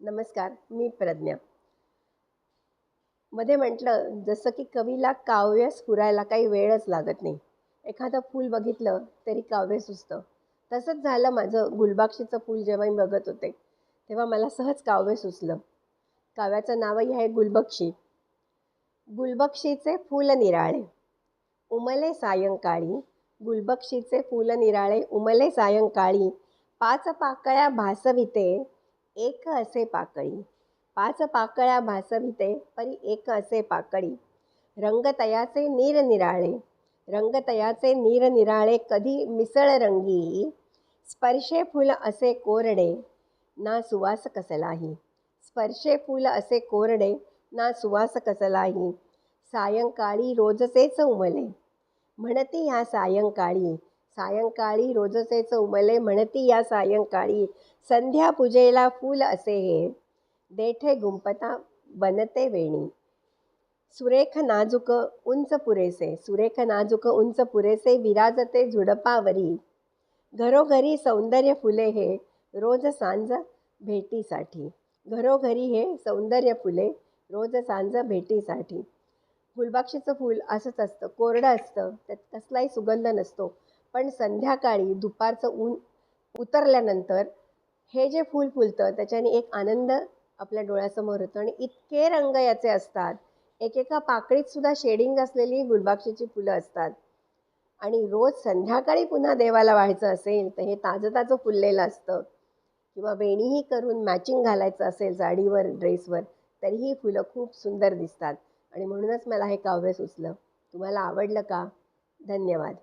नमस्कार मी प्रज्ञा. मध्ये म्हटलं जसं की कवीला काव्य स्फुरायला काही वेळच लागत नाही. एखादं फूल बघितलं तरी काव्य सुचतं. तसंच झालं माझं गुलबक्षीचं फूल जेव्हा मी बघत होते तेव्हा मला सहज काव्य सुचलं. काव्याचं नावही आहे गुलबक्षी. गुलबक्षीचे फूल निराळे. उमले सायंकाळी. गुलबक्षीचे फूल निराळे उमले सायंकाळी. पाच पाकळ्या भासविते एक असे पाकळी. पाच पाकळ्या भासविते परी एक असे पाकळी. रंगतयाचे निरनिराळे रंगतयाचे निरनिराळे कधी मिसळ रंगी. स्पर्शे फुल असे कोरडे ना सुवास कसलाही. स्पर्शे फुल असे कोरडे ना सुवास कसलाही. सायंकाळी रोजचेच उमले. म्हणती ह्या सायंकाळी सायंकाळी रोजचे उमले म्हणती या सायंकाळी. संध्या पूजेला फूल असे हे. देठे गुंपता बनते वेणी. सुरेख नाजूक उंच पुरेसे. सुरेख नाजूक उंच पुरेसे विराजते झुडपावरी घरोघरी सौंदर्य फुले हे रोज सांज भेटीसाठी. घरोघरी हे सौंदर्य फुले रोज सांज भेटीसाठी. फुलबाक्षीचं फूल असंच असतं कोरडं असतं त्यात कसलाही सुगंध नसतो. पण संध्याकाळी दुपारचं ऊन उतरल्यानंतर हे जे फूल फुलतं त्याच्याने एक आनंद आपल्या डोळ्यासमोर होतं आणि इतके रंग याचे असतात. एकेका पाकळीत सुद्धा शेडिंग असलेली गुलबाक्षीची फुलं असतात. आणि रोज संध्याकाळी पुन्हा देवाला व्हायचं असेल तर हे ताजं ताजं फुललेलं असतं. किंवा वेणीही करून मॅचिंग घालायचं असेल साडीवर ड्रेसवर तरीही फुलं खूप सुंदर दिसतात. आणि म्हणूनच मला हे काव्य सुचलं. तुम्हाला आवडलं का? धन्यवाद.